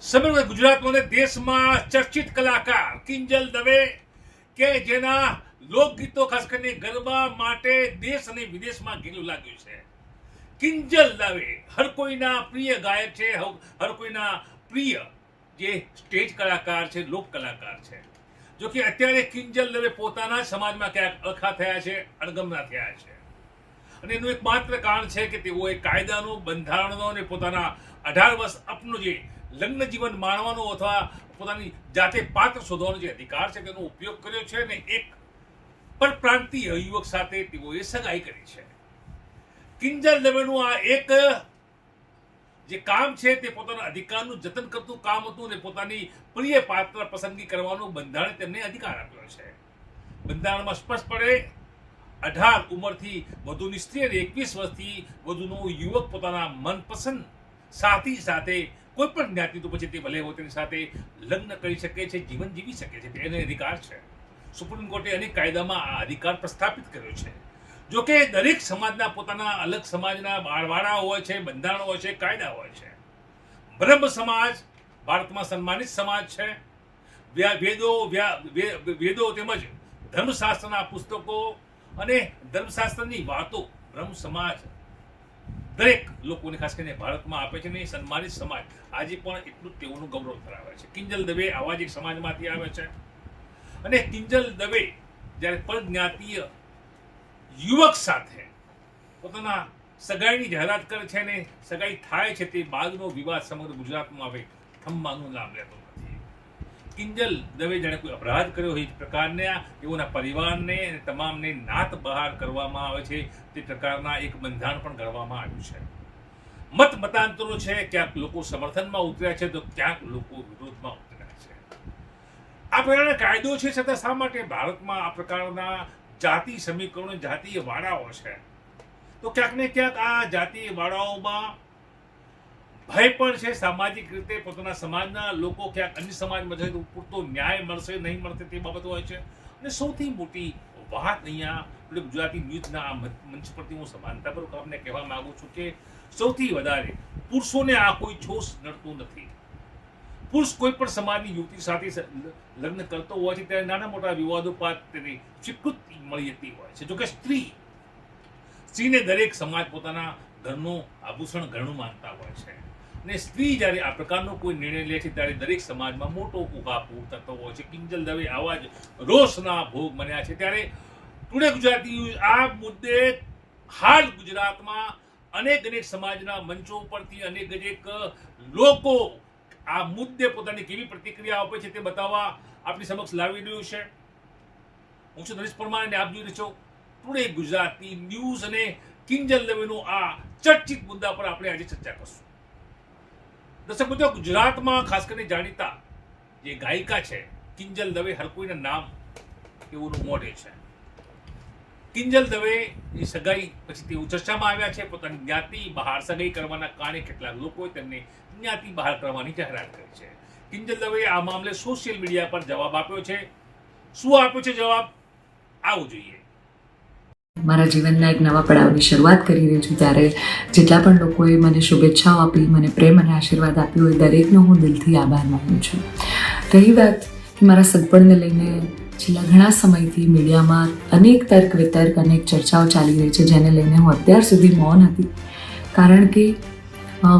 સમગ્ર ગુજરાતમાં અને દેશમાં ચર્ચિત કલાકાર કિંજલ દવે કે જેના લોકગીતો ખાસ કરીને ગરબા માટે દેશ અને વિદેશમાં ગીલું લાગ્યું છે. કિંજલ દવે હર કોઈના પ્રિય ગાયક છે હર કોઈના પ્રિય જે સ્ટેજ કલાકાર છે, લોક કલાકાર છે. જો કે અત્યારે કિંજલ દવે પોતાના સમાજમાં ક્યાંક અળખા થયા છે, અણગમના થયા છે. અને એનું એક માત્ર કારણ છે કે તેઓએ કાયદાનું, બંધારણનો અને પોતાના અઢાર વર્ષ આપનું જે લગ્ન જીવન માણવાનો અથવા પોતાની જાતે પાત્ર શોધવાનો જે અધિકાર છે તેનો ઉપયોગ કર્યો છે અને એક પરપ્રાંતીય યુવક સાથે તેઓએ સગાઈ કરી છે. કિંજલ દવેનું આ એક જે કામ છે તે પોતાના અધિકારનું જતન કરતું કામ હતું અને પોતાની પ્રિય પાત્ર પસંદગી કરવાનું બંધારણે તેમને અધિકાર આપ્યો છે. બંધારણમાં સ્પષ્ટપણે અઢાર ઉંમરથી વધુની સ્ત્રી અને એકવીસ વર્ષથી વધુનો યુવક પોતાના મનપસંદ સાથી સાથે કોઈ પણ જ્ઞાતિ તો પછી તે ભલે તેની સાથે લગ્ન કરી શકે છે, જીવન જીવી શકે છે તેને અધિકાર છે. સુપ્રીમ કોર્ટે અનેક કાયદામાં આ અધિકાર પ્રસ્થાપિત કર્યો છે. જો કે દરેક સમાજના પોતાના અલગ સમાજના બાળવાળા હોય છે, બંધારણ હોય છે, કાયદા હોય છે. બ્રહ્મ સમાજ ભારતમાં સન્માનિત સમાજ છે. વેદો વેદો તેમજ ધર્મશાસ્ત્રના પુસ્તકો અને ધર્મશાસ્ત્રની વાતો બ્રહ્મ સમાજ દરેક લોકોને ખાસ કરીને ભારતમાં આપે છે ને સન્માનિત સમાજ, આજે પણ એટલું તેઓનું ગૌરવ ધરાવે છે. કિંજલ દવે આવા જ એક સમાજમાંથી આવે છે. અને કિંજલ દવે જ્યારે પરજ્ઞાતીય યુવક સાથે પોતાના સગાઈની જાહેરાત કરે છે ને, સગાઈ થાય છે તે બાદનો વિવાદ સમગ્ર ગુજરાતમાં હવે થંભાનું નામ લેતો કિંજલ દવે જાણે કોઈ અપરાધ કર્યો હોય એ પ્રકારને એવોના પરિવારને તમામને નાત બહાર કરવામાં આવે છે તે પ્રકારના એક બંધારણ પણ ઘડવામાં આવ્યું છે. મત મતાંતરો છે, ક્યાંક લોકો સમર્થનમાં ઉતર્યા છે, તો ક્યાંક લોકો વિરોધમાં ઉતર્યા છે. આ પ્રકારના કાયદો છે, છતાં શા માટે ભારતમાં આ પ્રકારના જાતિ સમીકરણો, જાતીય વાળાઓ છે? તો ક્યાંક ને ક્યાંક આ જાતીય વાળાઓમાં ભય પણ છે. સામાજિક રીતે પોતાના સમાજના લોકો ક્યાંક અન્ય સમાજમાં તો પૂરતો ન્યાય મળશે, નહીં મળશે તે બાબત હોય છે. અને સૌથી મોટી વાત અહીંયા એટલે ગુજરાતી ન્યૂઝના આ મંચ પરથી હું સમાનતાપૂર્વક આપને કહેવા માગું છું કે સૌથી વધારે પુરુષોને આ કોઈ જોશ નડતું નથી. પુરુષ કોઈ પણ સમાજની યુવતી સાથે લગ્ન કરતો હોય છે ત્યારે નાના મોટા વિવાદો બાદ તેની સ્વીકૃતિ મળી જતી હોય છે. જોકે સ્ત્રી, સ્ત્રીને દરેક સમાજ પોતાના ઘરનું આભૂષણ ઘરનું માનતા હોય છે. અને સ્ત્રી જ્યારે આ પ્રકારનો કોઈ નિર્ણય લે છે, ત્યારે દરેક સમાજમાં મોટો ઉહાપોહ થતો હોય છે. કિંજલ દવે આવા જ રોષના ભોગ બન્યા છે. ત્યારે ટુડે ગુજરાતી ન્યૂઝ આ મુદ્દે હાલ ગુજરાતમાં અનેક અનેક સમાજના મંચો ઉપરથી અનેક અનેક લોકો આ મુદ્દે પોતાની કેવી પ્રતિક્રિયા આપે છે તે બતાવવા આપણી સમક્ષ લાવી રહ્યું છે. હું છું નરેશ પરમાર અને આપ જોઈ રહ્યો છો ટુડે ગુજરાતી ન્યૂઝ અને કિંજલ દવેનું આ ચર્ચિત મુદ્દા પર આપણે આજે ચર્ચા કરશું. દર્શક મિત્રો, ગુજરાતમાં ખાસ કરીને જાણીતા જે ગાયિકા છે, કિંજલ દવે, હર કોઈના નામ એવું મોઢે છે. કિંજલ દવે એ સગાઈ પછી તેઓ ચર્ચામાં આવ્યા છે, પોતાની જ્ઞાતિ બહાર સગાઈ કરવાના કારણે કેટલાક લોકોએ તેમને જ્ઞાતિ બહાર કરવાની જાહેરાત કરી છે. કિંજલ દવે આ મામલે સોશિયલ મીડિયા પર જવાબ આપ્યો છે. શું આપ્યો છે જવાબ? આવો જોઈએ. મારા જીવનના એક નવા પડાવની શરૂઆત કરી રહી છું ત્યારે જેટલા પણ લોકોએ મને શુભેચ્છાઓ આપી, મને પ્રેમ અને આશીર્વાદ આપ્યો હોય દરેકનો હું દિલથી આભાર માનું છું. રહી વાત કે મારા સગપણને લઈને છેલ્લા ઘણા સમયથી મીડિયામાં અનેક તર્ક વિતર્ક, અનેક ચર્ચાઓ ચાલી રહી છે જેને લઈને હું અત્યાર સુધી મૌન હતી. કારણ કે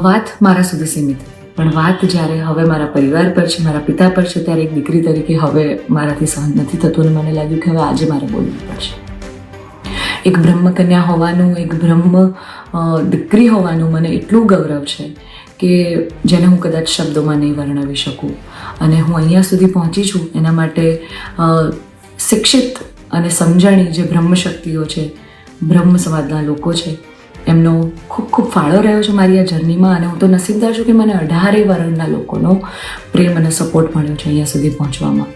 વાત મારા સુધી સીમિત પણ વાત જ્યારે હવે મારા પરિવાર પર છે, મારા પિતા પર છે, ત્યારે એક દીકરી તરીકે હવે મારાથી સહન નથી થતું અને મને લાગ્યું કે હવે આજે મારે બોલવું પડશે. એક બ્રહ્મકન્યા હોવાનું, એક બ્રહ્મ દીકરી હોવાનું મને એટલું ગૌરવ છે કે જેને હું કદાચ શબ્દોમાં નહીં વર્ણવી શકું. અને હું અહીંયા સુધી પહોંચી છું એના માટે શિક્ષિત અને સમજણી જે બ્રહ્મશક્તિઓ છે, બ્રહ્મ સમાજના લોકો છે, એમનો ખૂબ ખૂબ ફાળો રહ્યો છે મારી આ જર્નીમાં અને હું તો નસીબદાર છું કે મને અઢારે વર્ણના લોકોનો પ્રેમ અને સપોર્ટ મળ્યો છે અહીંયા સુધી પહોંચવામાં.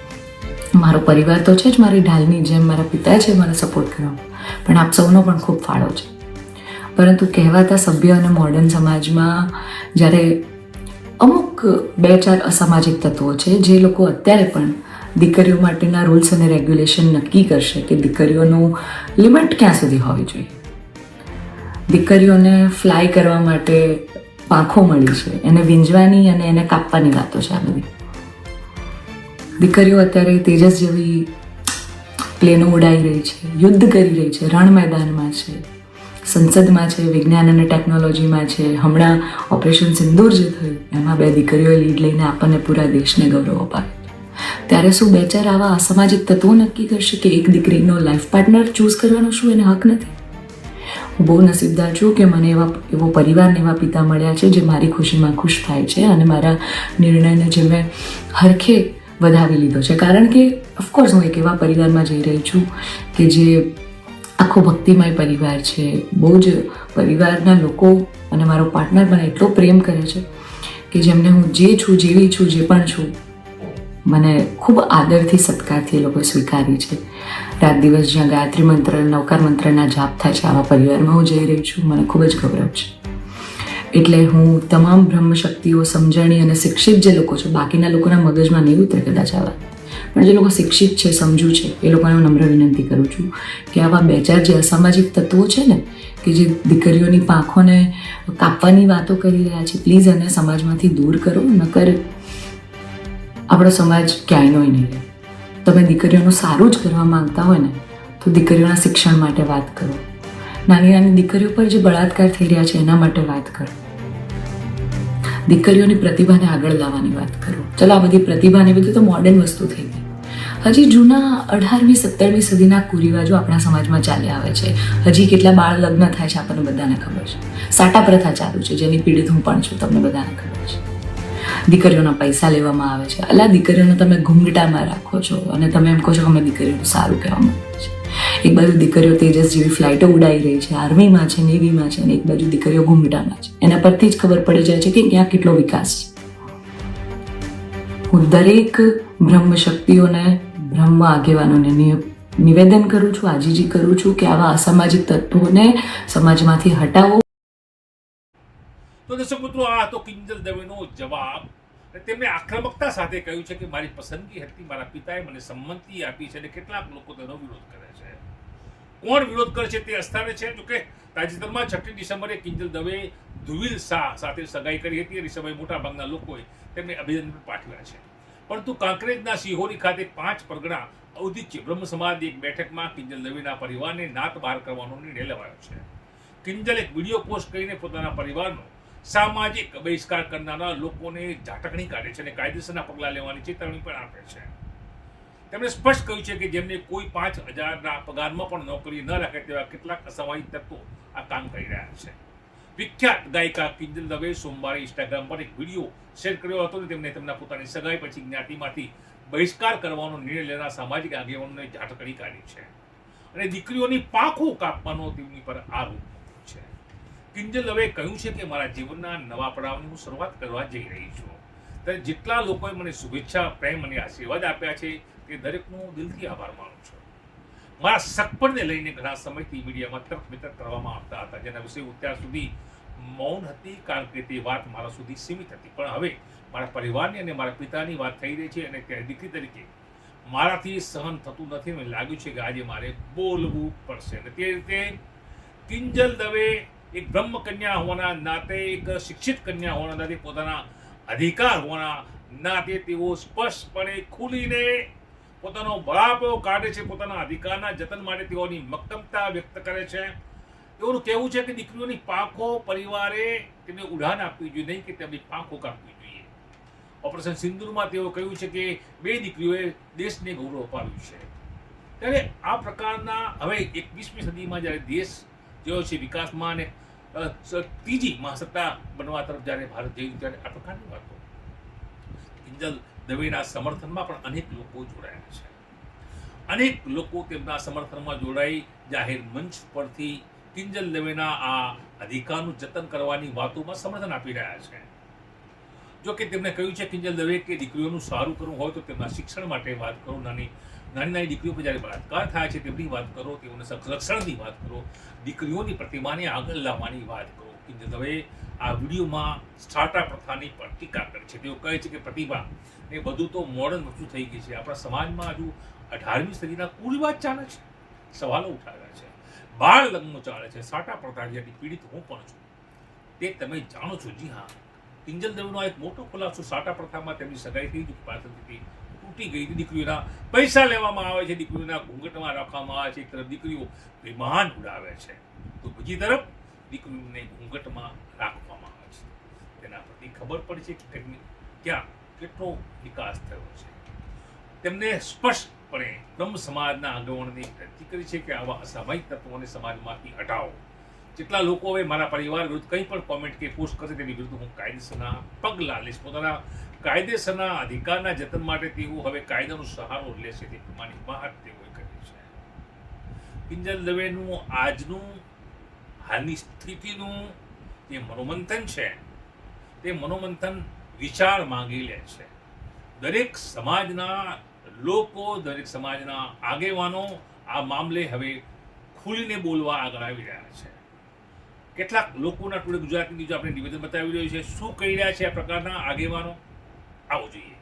મારો પરિવાર તો છે જ મારી ઢાલની જેમ, મારા પિતા છે મને સપોર્ટ કરવામાં પણ આપ સૌનો પણ ખૂબ ફાળો છે. પરંતુ કહેવાતા સભ્ય અને મોડર્ન સમાજમાં જ્યારે અમુક બે ચાર અસામાજિક તત્વો છે, જે લોકો અત્યારે પણ દીકરીઓ માટેના રૂલ્સ અને રેગ્યુલેશન નક્કી કરશે કે દીકરીઓનું લિમિટ ક્યાં સુધી હોવી જોઈએ. દીકરીઓને ફ્લાય કરવા માટે પાંખો મળી છે, એને વીંજવાની અને એને કાપવાની વાતો છે આ બધી. દીકરીઓ અત્યારે તેજસ જેવી પ્લેનો ઉડાઈ રહી છે, યુદ્ધ કરી રહી છે, રણ મેદાનમાં છે, સંસદમાં છે, વિજ્ઞાન અને ટેકનોલોજીમાં છે. હમણાં ઓપરેશન સિંદૂર જે થયું, એમાં બે દીકરીઓ લીડ લઈને આપણને પૂરા દેશને ગૌરવ અપાવે ત્યારે શું બે ચાર આવા અસામાજિક તત્વો નક્કી કરશે કે એક દીકરીનો લાઈફ પાર્ટનર ચૂઝ કરવાનો શું એને હક નથી? હું બહુ નસીબદાર છું કે મને એવા એવો પરિવારને એવા પિતા મળ્યા છે જે મારી ખુશીમાં ખુશ થાય છે અને મારા નિર્ણયને જે મેં હરખે વધાવી લીધો છે. કારણ કે ઓફકોર્સ હું એક એવા પરિવારમાં જઈ રહી છું કે જે આખો ભક્તિમય પરિવાર છે. બહુ જ પરિવારના લોકો અને મારો પાર્ટનર મને એટલો પ્રેમ કરે છે કે જેમને હું જે છું, જેવી છું, જે પણ છું, મને ખૂબ આદરથી સત્કારથી એ લોકોએ સ્વીકારી છે. રાત દિવસ જ્યાં ગાયત્રી મંત્ર, નવકાર મંત્રના જાપ થાય છે, આવા પરિવારમાં હું જઈ રહી છું. મને ખૂબ જ ગૌરવ છે. એટલે હું તમામ બ્રહ્મશક્તિઓ સમજણી અને શિક્ષિત જે લોકો છે, બાકીના લોકોના મગજમાં નહીં ઉતરે કદાચ આવા. પણ જે લોકો શિક્ષિત છે, સમજુ છે, એ લોકોને હું નમ્ર વિનંતી કરું છું કે આવા બે ચાર જે અસામાજિક તત્વો છે ને, કે જે દીકરીઓની પાંખોને કાપવાની વાતો કરી રહ્યા છે, પ્લીઝ એને સમાજમાંથી દૂર કરો, નકર આપણો સમાજ ક્યાંયનો નહીં રહે. તમે દીકરીઓનું સારું જ કરવા માંગતા હોય ને, તો દીકરીઓના શિક્ષણ માટે વાત કરો. નાની નાની દીકરીઓ પર જે બળાત્કાર થઈ રહ્યા છે, એના માટે વાત કરો. દીકરીઓની પ્રતિભાને આગળ લાવવાની વાત કરો. ચલો, આ બધી પ્રતિભા ને બધું તો મોડર્ન વસ્તુ થઈ ગઈ. હજી જૂના અઢારમી, સત્તરમી સદીના કુરિવાજો આપણા સમાજમાં ચાલ્યા આવે છે. હજી કેટલા બાળ લગ્ન થાય છે, આપણને બધાને ખબર છે. સાટા પ્રથા ચાલુ છે, જેની પીડિત હું પણ છું, તમને બધાને ખબર છે. દીકરીઓના પૈસા લેવામાં આવે છે. અલા, દીકરીઓને તમે ઘૂંઘટામાં રાખો છો અને તમે એમ કહો છો અમે દીકરીઓનું સારું કહેવામાં આવે છીએ. એક બાજુ દીકરીઓ તેજસ જેવી ફ્લાઇટો ઉડાઈ રહી છે આર્મીમાં છે નેવીમાં છે અને એક બાજુ દીકરીઓ ઘૂમટામાં છે. એના પરથી જ ખબર પડી જાય છે કે ક્યાં કેટલો વિકાસ છે. હું દરેક બ્રહ્મ શક્તિઓને બ્રહ્મ આગેવાનોને નિવેદન કરું છું, આજીજી કરું છું કે આવા અસામાજિક તત્વોને સમાજમાંથી હટાવો. તો દર્શક મિત્રો, આ તો કિંજલ દવેનો જવાબ. તેમણે આક્રમકતા સાથે કહ્યું છે કે મારી પસંદગી હતી, મારા પિતાએ મને સંમતિ આપી છે અને કેટલાક લોકો તેનો વિરોધ કરે છે. કોણ વિરોધ કરશે તે અસ્થાને છે? જોકે તાજેતરમાં છઠ્ઠી ડિસેમ્બરે કિંજલ દવે ધુવિલ શાહ સાથે સગાઈ કરી હતી અને સમયે મોટાભાગના લોકોએ તેમને અભિનંદન પાઠવ્યા છે. પરંતુ કાંકરેજના સિહોરી ખાતે પાંચ પરગણા ઔદિત્ય બ્રહ્મ સમાજ એક બેઠકમાં કિંજલ દવેના પરિવારને નાત બહાર કરવાનો નિર્ણય લેવાયો છે. કિંજલ એક વીડિયો પોસ્ટ કરીને પોતાના પરિવારનો સામાજિક બહિષ્કાર કરનારા લોકોને ઝાટકણી કાઢે છે અને કાયદેસરના પગલાં લેવાની ચેતવણી પણ આપે છે. તેમણે સ્પષ્ટ કહ્યું છે કે જેમને કોઈ પાંચ હજારના પગારમાં પણ નોકરી ન રાખે તેવા કેટલાક અસામાજિક તત્વો આ કામ કરી રહ્યા છે. વિખ્યાત ગાયિકા કિંજલ દવે સોમવારે ઇન્સ્ટાગ્રામ પર એક વીડિયો શેર કર્યો હતો અને તેમણે તેમના પોતાની સગાઈ પછી જ્ઞાતિમાંથી બહિષ્કાર કરવાનો નિર્ણય લેનાર સામાજિક આગેવાનોને ઝાટકડી કાઢી છે. અને દીકરીઓની પાંખો કાપવાનો તેમની પર આરોપ છે. કિંજલ દવે કહ્યું છે કે મારા જીવનના નવા પડાવની હું શરૂઆત કરવા જઈ રહી છું. ત્યારે જેટલા લોકોએ મને શુભેચ્છા, પ્રેમ અને આશીર્વાદ આપ્યા છે તે દરેકનો દિલથી આભાર માનું છું. મારા સગપણને લઈને ઘણા સમયથી મીડિયામાં તરફ વિતર્ક કરવામાં આવતા હતા, જેના વિશે હું ત્યાર સુધી મૌન હતી કારણ કે તે વાત મારા સુધી સીમિત હતી. પણ હવે મારા પરિવારની અને મારા પિતાની વાત થઈ રહી છે અને ત્યારે દીકરી તરીકે મારાથી સહન થતું નથી મને લાગ્યું છે કે આજે મારે બોલવું પડશે. અને તે રીતે કિંજલ દવે એક બ્રહ્મ કન્યા હોવાના નાતે એક શિક્ષિત કન્યા હોવાના નાતે પોતાના અધિકાર હોવાના નાતે તેઓ સ્પષ્ટપણે ખુલીને પોતાનો બળાપો કાઢે છે, પોતાના અધિકારના જતન માટે તેઓની મક્કમતા વ્યક્ત કરે છે. તેઓનું કહેવું છે કે દીકરીઓની પાંખો પરિવારે તેને ઉડાન આપવી જોઈએ, નહીં કે તેમની પાંખો કાપવી જોઈએ. ઓપરેશન સિંદુરમાં તેઓ કહ્યું છે કે બે દીકરીઓએ દેશને ગૌરવ અપાવ્યું છે. ત્યારે આ પ્રકારના હવે એકવીસમી સદીમાં જ્યારે દેશ જેવો છે વિકાસમાં અને ત્રીજી મહાસત્તા બનવા તરફ જ્યારે ભારત જઈ ત્યારે આ પ્રકારની વાતો. કિંજલ દવેના સમર્થનમાં પણ અનેક લોકો જોડાયા છે. અનેક લોકો તેમના સમર્થનમાં જોડાઈ જાહેર મંચ પરથી કિંજલ દવેના આ અધિકારનું જતન કરવાની વાતોમાં સમર્થન આપી રહ્યા છે. જો કે તેમણે કહ્યું છે, કિંજલ દવે કે દીકરીઓનું સારું કરવું હોય તો તેમના શિક્ષણ માટે વાત કરો, નાની નાની નાની દીકરીઓ પર જ્યારે બળાત્કાર થાય છે તેમની વાત કરો, તેઓને સંરક્ષણની વાત કરો, દીકરીઓની પ્રતિમાને આગળ લાવવાની વાત કરો. કિંજલ દવે આ વિડીયોમાં સ્ટાર્ટા પ્રથાની પણ ટીકા કરી છે. તેઓ કહે છે કે પ્રતિભા એ બધું તો મોડર્ન વસ્તુ થઈ ગઈ છે. આપણા સમાજમાં હજુ અઢારમી સદીના કુરિવાજ ચાલે છે. સવાલો ઉઠાવ્યા છે. બાળ લગ્નો ચાલે છે. સાટા પ્રથા જેથી પીડિત હું પણ છું. તે તમે જાણો છો? જી હા. કિંજલ દેવનો એક મોટો ખુલાસો સાટા પ્રથામાં તેમની સગાઈ થઈ ચૂકી પાસેથી તૂટી ગઈ હતી. દીકરીઓના પૈસા લેવામાં આવે છે. દીકરીઓના ઘૂંઘટમાં રાખવામાં આવે છે. એક તરફ દીકરીઓ વિમાન ઉડાવે છે. તો બીજી તરફ દીકરીઓને ઘૂંઘટમાં રાખવામાં આવે છે. તેના પરથી ખબર પડે છે કે ક્યાં કેટલો વિકાસ થયો છે. તેમને સ્પષ્ટપણે બ્રહ્મ સમાજના આગેવાનોની વિનંતી કરી છે કે આવા અસામાયિક તત્વોને સમાજમાંથી હટાવો. જેટલા લોકો હવે મારા પરિવાર વિરુદ્ધ કંઈ પણ કોમેન્ટ કે પોસ્ટ કરશે તેની વિરુદ્ધ હું કાયદેસરના પગલાં લઈશ. પોતાના કાયદેસરના અધિકારના જતન માટે તેઓ હવે કાયદાનો સહારો લેશે તે પ્રમાણે બહાર તેઓએ કર્યું છે. કિંજલ દવેનું આજનું હાલની સ્થિતિનું જે મનોમંથન છે, તે મનોમંથન વિચાર માંગી લે છે. દરેક સમાજના લોકો, દરેક સમાજના આગેવાનો આ મામલે હવે ખુલીને બોલવા આગળ આવી રહ્યા છે. કેટલાક લોકોના ટુડે ગુજરાતની બીજું આપણે નિવેદન બતાવી રહ્યું છે. શું કહી રહ્યા છે આ પ્રકારના આગેવાનો? આવો જોઈએ.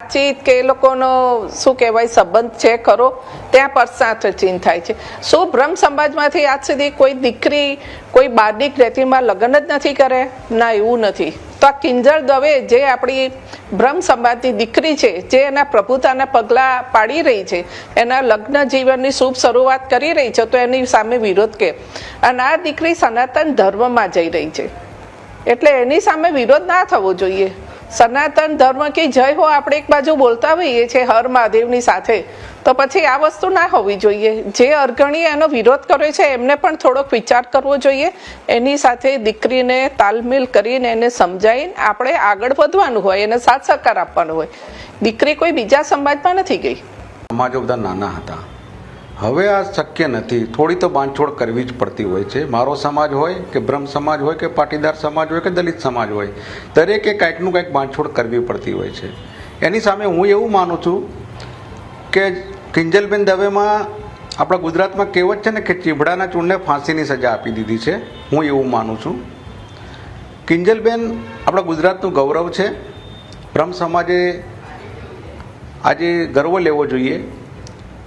વાતચીત કે એ લોકોનો શું કહેવાય, સંબંધ છે ખરો, ત્યાં પશ્ચાત ચીન થાય છે. શું બ્રહ્મ સમાજમાંથી આજ સુધી કોઈ દીકરી, કોઈ બારની જ્ઞાતિમાં લગ્ન જ નથી કરે? ના, એવું નથી. તો આ કિંજળ દવે જે આપણી બ્રહ્મ સમાજની દીકરી છે, જે એના પ્રભુતાના પગલાં પાડી રહી છે, એના લગ્ન જીવનની શુભ શરૂઆત કરી રહી છે, તો એની સામે વિરોધ કે. અને આ દીકરી સનાતન ધર્મમાં જઈ રહી છે. એટલે એની સામે વિરોધ ના થવો જોઈએ. સનાતન ધર્મ કે જય હો, આપણે એક બાજુ બોલતા હોઈએ છીએ, હર મહાદેવની સાથે. તો પછી આ વસ્તુ ના હોવી જોઈએ. જે અર્ગણીએ એનો વિરોધ કર્યો છે, એમને પણ થોડોક વિચાર કરવો જોઈએ. એની સાથે દીકરીને તાલમેલ કરીને એને સમજાવીને આપણે આગળ વધવાનું હોય, એને સાથ સહકાર આપવાનો હોય. દીકરી કોઈ બીજા સમાજમાં નથી ગઈ. સમાજો બધા નાના હતા. હવે આ શક્ય નથી. થોડી તો બાંધછોડ કરવી જ પડતી હોય છે. મારો સમાજ હોય કે બ્રહ્મ સમાજ હોય કે પાટીદાર સમાજ હોય કે દલિત સમાજ હોય, દરેકે કાંઈકનું કાંઈક બાંધછોડ કરવી પડતી હોય છે. એની સામે હું એવું માનું છું કે કિંજલબેન દવેમાં આપણા ગુજરાતમાં કહેવત છે ને કે ચીભડાના ચૂંડને ફાંસીની સજા આપી દીધી છે. હું એવું માનું છું. કિંજલબેન આપણા ગુજરાતનું ગૌરવ છે. બ્રહ્મ સમાજે આજે ગર્વ લેવો જોઈએ.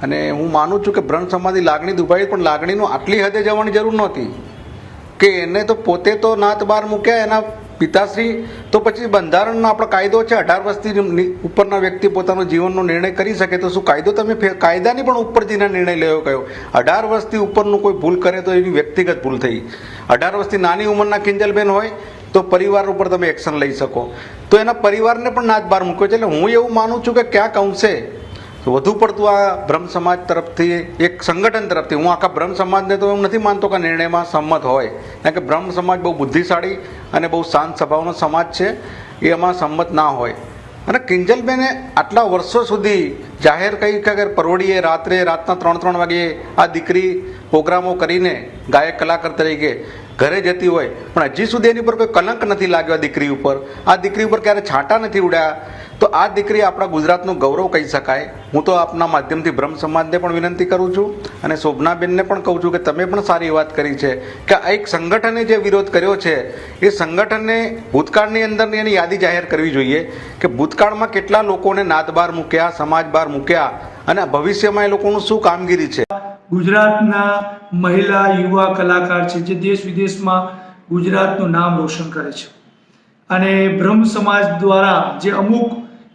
અને હું માનું છું કે બ્રહ્મ સમાજની લાગણી દુભાઈ, પણ લાગણીનું આટલી હદે જવાની જરૂર નહોતી. કે એને તો પોતે તો નાત બહાર મૂક્યા, એના પિતાશ્રી, તો પછી બંધારણનો આપણો કાયદો છે, અઢાર વર્ષથી ઉપરના વ્યક્તિ પોતાનો જીવનનો નિર્ણય કરી શકે, તો શું કાયદો તમે કાયદાની પણ ઉપર જઈને નિર્ણય લેવો કયો? અઢાર વર્ષથી ઉપરનું કોઈ ભૂલ કરે તો એની વ્યક્તિગત ભૂલ થઈ. અઢાર વર્ષથી નાની ઉંમરના કિંજલબેન હોય, તો પરિવાર ઉપર તમે એક્શન લઈ શકો. તો એના પરિવારને પણ નાચ બહાર મૂક્યો છે. એટલે હું એવું માનું છું કે ક્યાંક અંશે વધુ પડતું આ બ્રહ્મ સમાજ તરફથી, એક સંગઠન તરફથી, હું આખા બ્રહ્મ સમાજને તો હું નથી માનતો કે નિર્ણયમાં સંમત હોય. કારણ કે બ્રહ્મ સમાજ બહુ બુદ્ધિશાળી અને બહુ શાંત સ્વભાવનો સમાજ છે, એ એમાં સંમત ના હોય. અને કિંજલબેને આટલા વર્ષો સુધી જાહેર કહી કે પરોડીએ રાત્રે રાતના ત્રણ ત્રણ વાગે આ દીકરી પ્રોગ્રામો કરીને ગાયક કલાકાર તરીકે ઘરે જતી હોય, પણ હજી સુધી એની ઉપર કોઈ કલંક નથી લાગ્યો આ દીકરી ઉપર. આ દીકરી ઉપર ક્યારે છાંટા નથી ઉડ્યા? તો આ દીકરી આપણા ગુજરાતનું ગૌરવ કહી શકાય. હું તો આપના માધ્યમથી બ્રહ્મ સમાજને પણ વિનંતી કરું છું અને શોભનાબેનને પણ કહું છું કે તમે પણ સારી વાત કરી છે કે આ એક સંગઠને જે વિરોધ કર્યો છે, એ સંગઠનને ભૂતકાળની અંદરની એની યાદી જાહેર કરવી જોઈએ કે ભૂતકાળમાં કેટલા લોકોને નાદ બહાર મૂક્યા સમાજ બહાર મૂક્યા અને ભવિષ્યમાં એ લોકોનું શું કામગીરી છે? ગુજરાતના મહિલા, યુવા કલાકાર છે જે દેશ વિદેશમાં ગુજરાતનું નામ રોશન કરે છે. અને બ્રહ્મ સમાજ દ્વારા જે અમુક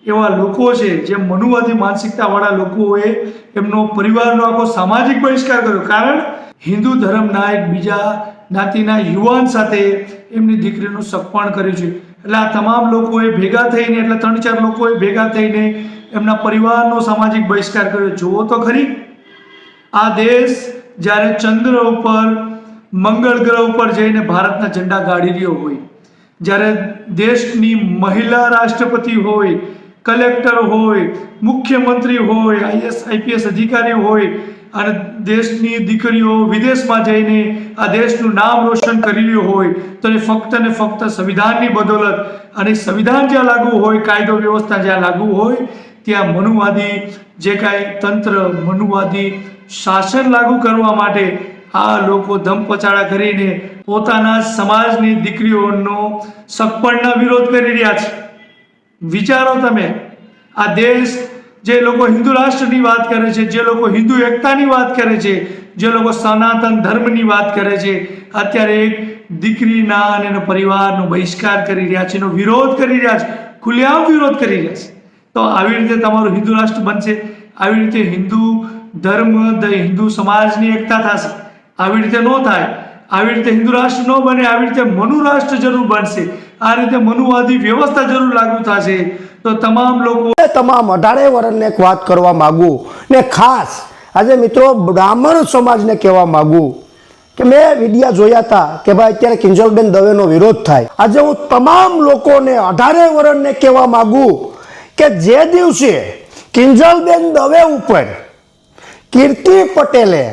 એવા લોકો છે, જે મનુવાદી માનસિકતાવાળા લોકોએ એમનો પરિવારનો આખો સામાજિક બહિષ્કાર કર્યો. કારણ હિન્દુ ધર્મના એક બીજા જ્ઞાતિના યુવાન સાથે એમની દીકરીનું સપણ કર્યું છે. એટલે આ તમામ લોકોએ ભેગા થઈને, એટલે ત્રણ ચાર લોકોએ ભેગા થઈને એમના પરિવારનો સામાજિક બહિષ્કાર કર્યો. જુઓ તો ખરી. આ દેશ જ્યારે ચંદ્ર ઉપર, મંગળ ગ્રહ ઉપર જઈને ભારતના ઝંડા ગાડી રહ્યો હોય, જ્યારે દેશની મહિલા રાષ્ટ્રપતિ હોય, કલેક્ટર હોય, મુખ્યમંત્રી હોય, આઈએસ, આઈપીએસ અધિકારી હોય, અને દેશની દીકરીઓ વિદેશમાં જઈને આ દેશનું નામ રોશન કરી રહ્યું હોય, તો એ ફક્ત ને ફક્ત સંવિધાનની બદોલત અને સંવિધાન જ્યાં લાગુ હોય, કાયદો વ્યવસ્થા જ્યાં લાગુ હોય ત્યાં મનુવાદી જે કાંઈ તંત્ર, મનુવાદી શાસન લાગુ કરવા માટે આ લોકો ધમપછાડા કરીને પોતાના સમાજની દીકરીઓનો સગપણના વિરોધ કરી રહ્યા છે. વિચારો તમે, આ દેશ જે લોકો હિન્દુ રાષ્ટ્રની વાત કરે છે, જે લોકો હિન્દુ એકતાની વાત કરે છે, જે લોકો સનાતન ધર્મની વાત કરે છે, અત્યારે એક દીકરીના અને એના પરિવારનો બહિષ્કાર કરી રહ્યા છે, એનો વિરોધ કરી રહ્યા છે, ખુલ્લેઆમ વિરોધ કરી રહ્યા છે. તો આવી રીતે તમારું હિન્દુ રાષ્ટ્ર બનશે. આવી રીતે હિન્દુ ધર્મ હિન્દુ સમાજની એકતા થશે. આવી રીતે ન થાય. આવી રીતે હિન્દુ રાષ્ટ્ર ન બને, આવી રીતે મનુ રાષ્ટ્ર જરૂર બનશે. આ રીતે મનુવાદી વ્યવસ્થા જરૂર લાગુ થશે. તો તમામ લોકો તમામ અઢારે વર્ષને એક વાત કરવા માગું. ને ખાસ, આજે મિત્રો બ્રાહ્મણ સમાજને કહેવા માગું કે મેં વિડિયા જોયા હતા કે ભાઈ અત્યારે કિંજલબેન દવેનો વિરોધ થાય. આજે હું તમામ લોકોને અઢારે વર્ષને કહેવા માગું કે જે દિવસે કિંજલબેન દવે ઉપર કીર્તિ પટેલે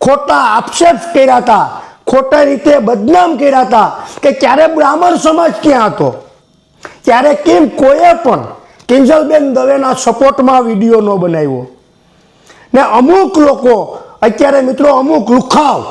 ખોટા આક્ષેપ કર્યા હતા, ખોટા રીતે બદનામ કર્યા હતા કે ક્યારે બ્રાહ્મણ સમાજ ક્યાં હતો? ત્યારે કેમ કોઈએ પણ કિંજલબેન દવેના સપોર્ટમાં વીડિયો ન બનાવ્યો? ને અમુક લોકો, અત્યારે મિત્રો અમુક લુખાવ,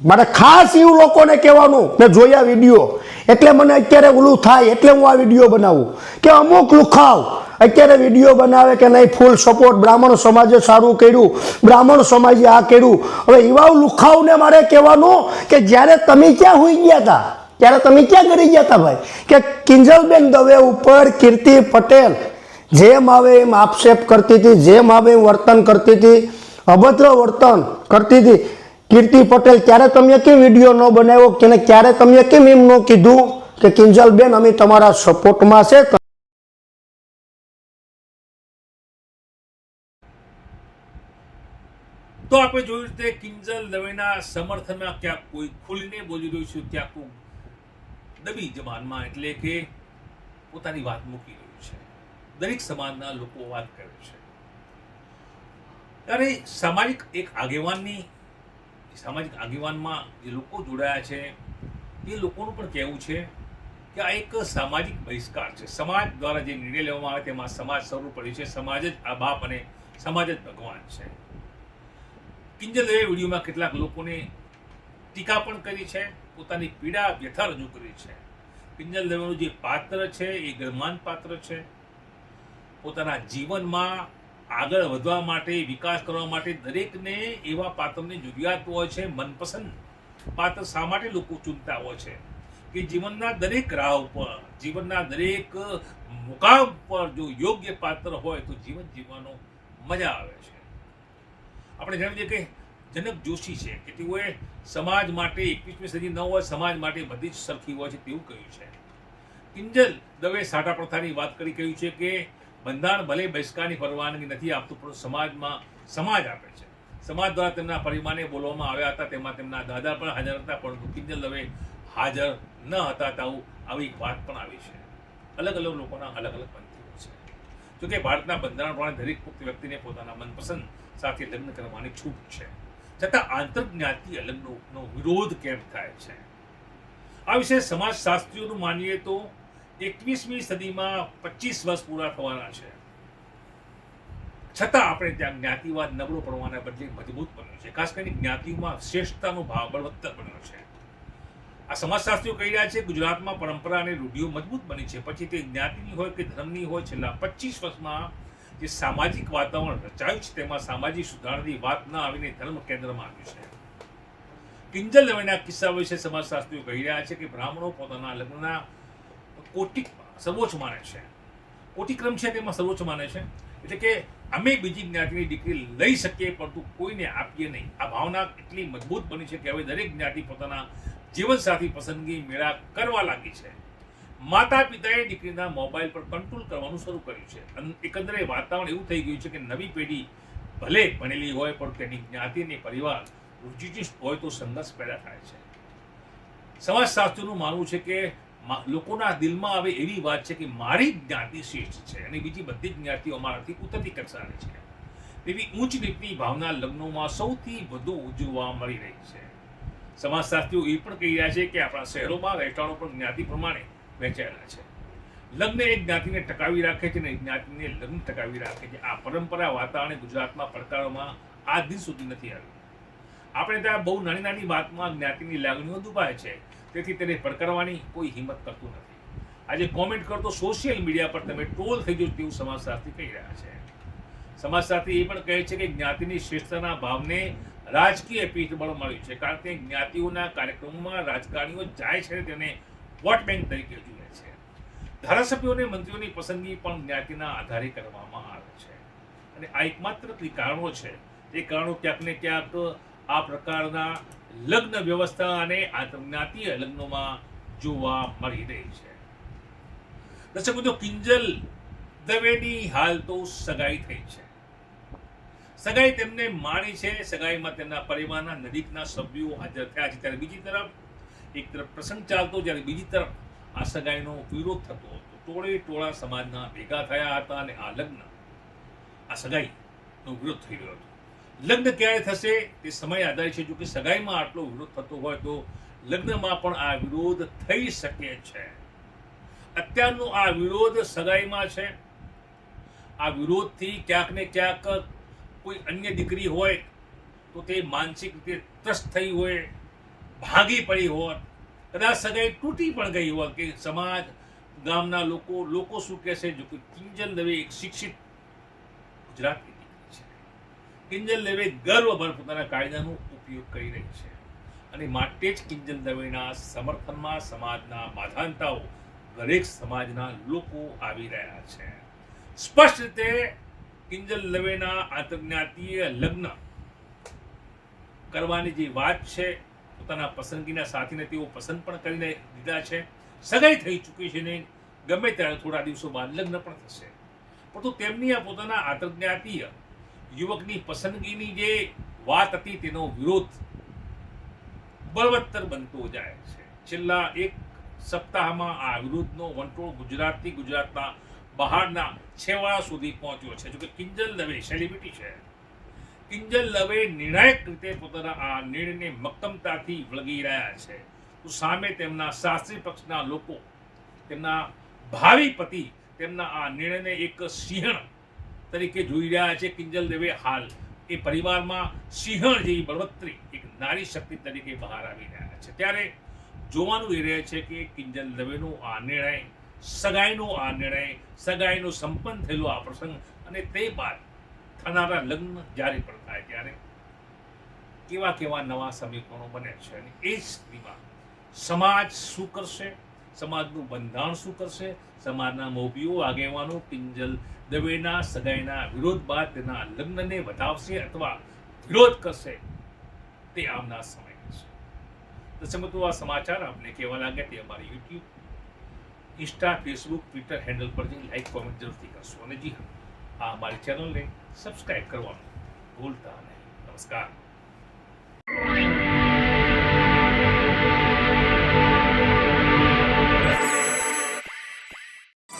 મારે ખાસ એવું લોકોને કહેવાનું, મેં જોયા વીડિયો, એટલે મને અત્યારે ઓલું થાય એટલે હું આ વીડિયો બનાવું, કે અમુક લુખાવ અત્યારે વીડિયો બનાવે કે નહીં ફૂલ સપોર્ટ બ્રાહ્મણ સમાજે સારું કર્યું. બ્રાહ્મણ સમાજે આ કર્યું. હવે એવા લુખાવને મારે કહેવાનું કે જ્યારે તમે ક્યાં હોઈ ગયા હતા ત્યારે તમે ક્યાં કરી ગયા હતા ભાઈ? કે કિંજલબેન દવે ઉપર કીર્તિ પટેલ, જેમ આવે એમ આક્ષેપ કરતી હતી, જેમ આવે એમ વર્તન કરતી હતી, અભદ્ર વર્તન કરતી હતી. કીર્તિ પટેલ ક્યારે તમે કેમ વીડિયો ન બનાવ્યો? કે ક્યારે તમે કેમ એમ ન કીધું કે કિંજલબેન, અમે તમારા સપોર્ટમાં છે તો આપણે જોયું રીતે કિંજલ દવેના સમર્થનમાં ક્યાંક કોઈ ખુલીને બોલી રહ્યું છે, ક્યાંક કોઈ દબી જબાનમાં એટલે કે પોતાની વાત મૂકી રહ્યું છે. દરેક સમાજના લોકો વાત કરે છે. ત્યારે સામાજિક એક આગેવાનની, સામાજિક આગેવાનમાં જે લોકો જોડાયા છે એ લોકોનું પણ કહેવું છે કે આ એક સામાજિક બહિષ્કાર છે. સમાજ દ્વારા જે નિર્ણય લેવામાં આવે તેમાં સમાજ સ્વરૂપ પડ્યું છે. સમાજ જ આ બાપ અને સમાજ જ ભગવાન છે. કિંજલ દવે વિડીયોમાં કેટલાક લોકોને ટીકા પણ કરી છે, પોતાની પીડા વ્યથા રજૂ કરી છે. કિંજલ દવેનું જે પાત્ર છે, એ ગરમાન પાત્ર છે. પોતાના જીવનમાં આગળ વધવા માટે, વિકાસ કરવા માટે દરેકને એવા પાત્રની જરૂરિયાત હોય છે, મનપસંદ પાત્ર શા માટે લોકો ચૂંટતા હોય છે? કે જીવનના દરેક રાહ ઉપર, જીવનના દરેક મુકામ પર જો યોગ્ય પાત્ર હોય તો જીવન જીવવાનો મજા આવે છે. આપણે જાણીએ કે જનક જોશી છે કે તેઓએ સમાજ માટે એકવીસમી સદી ન હોય સમાજ માટે બધી જ સરખી હોય છે તેવું કહ્યું છે. કિંજલ દવે સાટા પ્રથાની વાત કરી કહ્યું છે કે બંધારણ ભલે બહિષ્કારની પરવાનગી નથી આપતું, પણ સમાજમાં સમાજ આપે છે. સમાજ દ્વારા તેમના પરિમાણે બોલવામાં આવ્યા હતા, તેમાં તેમના દાદા પણ હાજર હતા, પરંતુ કિંજલ દવે હાજર ન હતા, તેવું આવી એક વાત પણ આવી છે. અલગ અલગ લોકોના અલગ અલગ પંથીઓ છે. જોકે ભારતના બંધારણ પ્રમાણે દરેક વ્યક્તિને પોતાના મનપસંદ સાથે લગ્ન કરવાની છૂટ છે. છતાં આંતરજ્ઞાતિ લગ્નનો વિરોધ કેમ થાય છે? આ વિશે સમાજશાસ્ત્રીઓનું માનીએ તો એકવીસમી સદીમાં પચીસ વર્ષ પૂરા થવાના છે. છતાં આપણે ત્યાં જ્ઞાતિવાદ નબળો પડવાના બદલે મજબૂત બન્યો છે. ખાસ કરીને જ્ઞાતિમાં શ્રેષ્ઠતાનો ભાવ બળવત્તર બન્યો છે. આ સમાજશાસ્ત્રીઓ કહી રહ્યા છે, ગુજરાતમાં પરંપરા અને રૂઢિઓ મજબૂત બની છે. પછી તે જ્ઞાતિની હોય કે ધર્મની હોય, છેલ્લા પચીસ વર્ષમાં જે સામાજિક વાતાવરણ રચાયું છે, તેમાં સામાજિક સુધારણાની વાત ના આવીને ધર્મ કેન્દ્રમાં આવ્યું છે. કિંજલ દવેના કિસ્સા વિશે સમાજશાસ્ત્રીઓ કહી રહ્યા છે કે બ્રાહ્મણો પોતાના લગ્નના કોટિક સર્વોચ્ચ માને છે. કોટિક્રમ છે તેમાં સર્વોચ્ચ માને છે. એટલે કે અમે બીજી જ્ઞાતિની દીકરી લઈ શકીએ, પરંતુ કોઈને આપીએ નહીં. આ ભાવના એટલી મજબૂત બની છે કે હવે દરેક જ્ઞાતિ પોતાના જીવનસાથી પસંદગી મેળા કરવા લાગી છે. માતા પિતાએ દીકરીના મોબાઈલ પર કંટ્રોલ કરવાનું શરૂ કર્યું છે. એકંદરે વાતાવરણ એવું થઈ ગયું છે કે નવી પેઢી ભલે ભણેલી હોય, પણ તેની જ્ઞાતિ અને પરિવાર રૂચિચુસ્ત હોય તો સંઘર્ષ પેદા થાય છે. સમાજશાસ્ત્રીનું માનવું છે કે લોકોના દિલમાં આવે એવી વાત છે કે મારી જ્ઞાતિ શ્રેષ્ઠ છે અને બીજી બધી જ્ઞાતિઓ મારાથી ઉતરતી કક્ષાની છે. તેવી ઊંચ નીચની ભાવના લગ્નોમાં સૌથી વધુ ઉજવવા મળી રહી છે. સમાજશાસ્ત્રીઓ એ પણ કહી રહ્યા છે કે આપણા શહેરોમાં રહેઠાણો પણ જ્ઞાતિ પ્રમાણે વહેંચાયેલા છે. લગ્ન એ જ્ઞાતિને ટકાવી રાખે છે અને જ્ઞાતિને લગ્ન ટકાવી રાખે છે. આ પરંપરા વાતાવરણે ગુજરાતમાં પડકારોમાં આ દિન સુધી નથી આવી. આપણે ત્યાં બહુ નાની નાની વાતમાં જ્ઞાતિની લાગણીઓ દુભાય છે. તેથી તેને પડકારવાની કોઈ હિંમત કરતું નથી. આજે કોમેન્ટ કરતો સોશિયલ મીડિયા પર તમે ટ્રોલ થઈ જશો તેવું સમાજશાસ્ત્રી કહી રહ્યા છે. સમાજશાસ્ત્રી એ પણ કહે છે કે જ્ઞાતિની શ્રેષ્ઠતાના ભાવને રાજકીય પીઠબળ મળ્યું છે. કારણ કે જ્ઞાતિઓના કાર્યક્રમોમાં રાજકારણીઓ જાય છે તેને વોટ બેંક તરીકે જુએ છે. ધારાસભ્યોને મંત્રીઓની પસંદગી પણ જ્ઞાતિના આધારે કરવામાં આવે છે. અને આ એકમાત્ર કારણો છે. એ કારણો ક્યાંક ને ક્યાંક આ પ્રકારના લગ્ન વ્યવસ્થા અને આંતરજ્ઞાતીય લગ્નોમાં જોવા મળી રહી છે. દર્શક મિત્રો, કિંજલ દવેની હાલ તો સગાઈ થઈ છે. સગાઈ તેમને માણી છે. સગાઈમાં તેમના પરિવારના નજીકના સભ્યો હાજર થયા છે. ત્યારે બીજી તરફ, એક તરફ પ્રસંગ ચાલતો જ્યારે બીજી તરફ આ સગાઈનો વિરોધ થતો હતો. ટોળે ટોળા સમાજના ભેગા થયા હતા અને આ લગ્ન, આ સગાઈનો વિરોધ થઈ રહ્યો હતો. લગ્ન ક્યારે થશે તે સમય આધારિત છે. જો કે સગાઈમાં આટલો વિરોધ થતો હોય તો લગ્નમાં પણ આ વિરોધ થઈ શકે છે. અત્યારનો આ વિરોધ સગાઈમાં છે. આ વિરોધથી ક્યાંક ને ક્યાંક કોઈ અન્ય દીકરી હોય તો તે માનસિક રીતે ત્રસ્ત થઈ હોય, ભાગી પડી હોત, કદાચ સગાઈ તૂટી પણ ગઈ હોત કે સમાજ, ગામના લોકો લોકો શું કહેશે? જો કે કિંજલ દવે એક શિક્ષિત ગુજરાતની દીકરી છે. કિંજલ દવે ગર્વભર પોતાના કાયદાનો ઉપયોગ કરી રહી છે. અને માટે જ કિંજલ દવેના સમર્થનમાં સમાજના બાધાંતાઓ દરેક સમાજના લોકો આવી રહ્યા છે. સ્પષ્ટ રીતે કિંજલ દવેના આંતરજ્ઞાતીય લગ્ન કરવાની જે વાત છે, પોતાના પસંદગીના સાથીને તેઓ પસંદ પણ કરીને દીધા છે. સગાઈ થઈ ચૂકી છે ને ગમે ત્યારે થોડા દિવસો બાદ લગ્ન પણ થશે. પરંતુ તેમની આ પોતાના આંતરજ્ઞાતીય યુવકની પસંદગીની જે વાત હતી, તેનો વિરોધ બળવત્તર બનતો જાય છે. છેલ્લા એક સપ્તાહમાં આ વિરોધનો વંટોળ ગુજરાતથી ગુજરાતના બહારના છેવાડા સુધી પહોંચ્યો છે. જોકે કિંજલ દવે સેલિબ્રિટી છે. કિંજલ દવે નિર્ણાયક રીતે પોતાના આ નિર્ણયને મક્કમતાથી વળગી રહ્યા છે. તો સામે તેમના શાસ્ત્રી પક્ષના લોકો, તેમના ભાવિ પતિ, તેમના આ નિર્ણયને એક સિંહણ તરીકે જોઈ રહ્યા છે. કિંજલ દવે હાલ એ પરિવારમાં સિંહણ જેવી બળવત્તરી એક નારી શક્તિ તરીકે બહાર આવી રહ્યા છે. ત્યારે જોવાનું એ રહે છે કે કિંજલ દવેનો આ નિર્ણય સગાઈનો આ નિર્ણય, સગાઈનો સંપન્ન થયેલો આ પ્રસંગ અને તે બાદ થનારા લગ્ન જ્યારે પણ થાય ત્યારે કેવા કેવા નવા સમીકરણો બને છે અને એ સ્થિતિમાં સમાજ શું કરશે? સમાજનું બંધારણ શું કરશે? સમાજના મોભીઓ, આગેવાનો, પિંજલ દવેના સગાઈના વિરોધ બાદ તેના લગ્નને વધાવશે અથવા વિરોધ કરશે તે આમના સમય છે. તો સમજો આ સમાચાર આપને કેવા લાગે તે અમારી YouTube insta Facebook Twitter handle પર જઈને લાઈક કોમેન્ટ જરૂરથી કરશો. અને જી હા, આ અમારી ચેનલને સબસ્ક્રાઈબ કરવાનું ભૂલતા નહીં. નમસ્કાર.